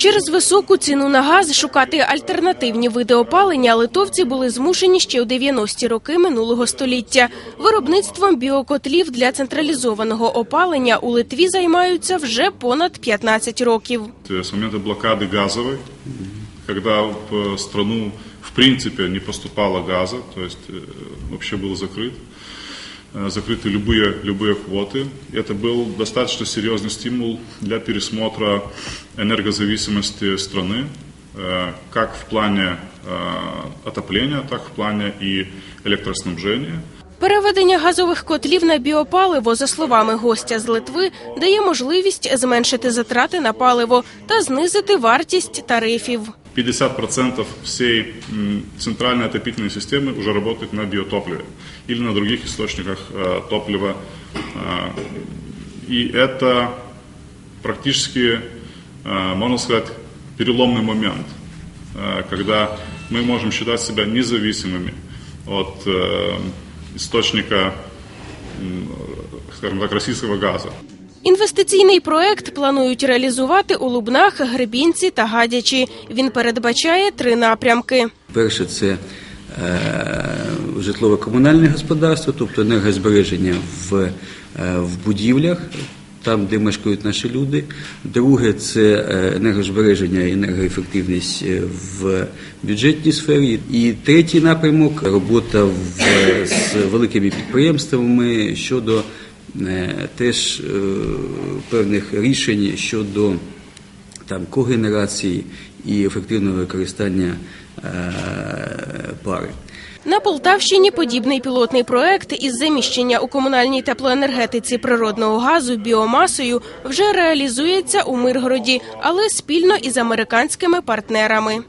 Через високу ціну на газ шукати альтернативні види опалення литовці були змушені ще у 90-ті роки минулого століття. Виробництвом біокотлів для централізованого опалення у Литві займаються вже понад 15 років. С момента блокады газовой, когда в страну в принципе не поступало газа, то есть э, вообще был закрыт, э, закрыты любые, любые квоты. Это был достаточно серьезный стимул для пересмотра энергозависимости страны, э, как в плане э, отопления, так в плане и электроснабжения. Переведення газових котлів на біопаливо, за словами гостя з Литви, дає можливість зменшити затрати на паливо та знизити вартість тарифів. 50% всей центральной отопительной системы уже работает на биотопливе или на других источниках э, топлива. Э, И это практически, э, можно сказать, переломный момент, когда мы можем считать себя независимыми от источника, скажем так, российского газа. Інвестиційний проект планують реалізувати у Лубнах, Гребінці та Гадячі. Він передбачає три напрямки. Перше це е, житлово-комунальне господарство, тобто енергозбереження в, е, в будівлях, там, де мешкають наші люди. Друге це е, енергозбереження і енергоефективність в бюджетній сфері. І третій напрямок робота в, з великими підприємствами щодо теж е, певних рішень щодо там когенерації і ефективного використання е, пари. На Полтавщині подібний пілотний проект із заміщення у комунальній теплоенергетиці природного газу біомасою вже реалізується у Миргороді, але спільно із американськими партнерами.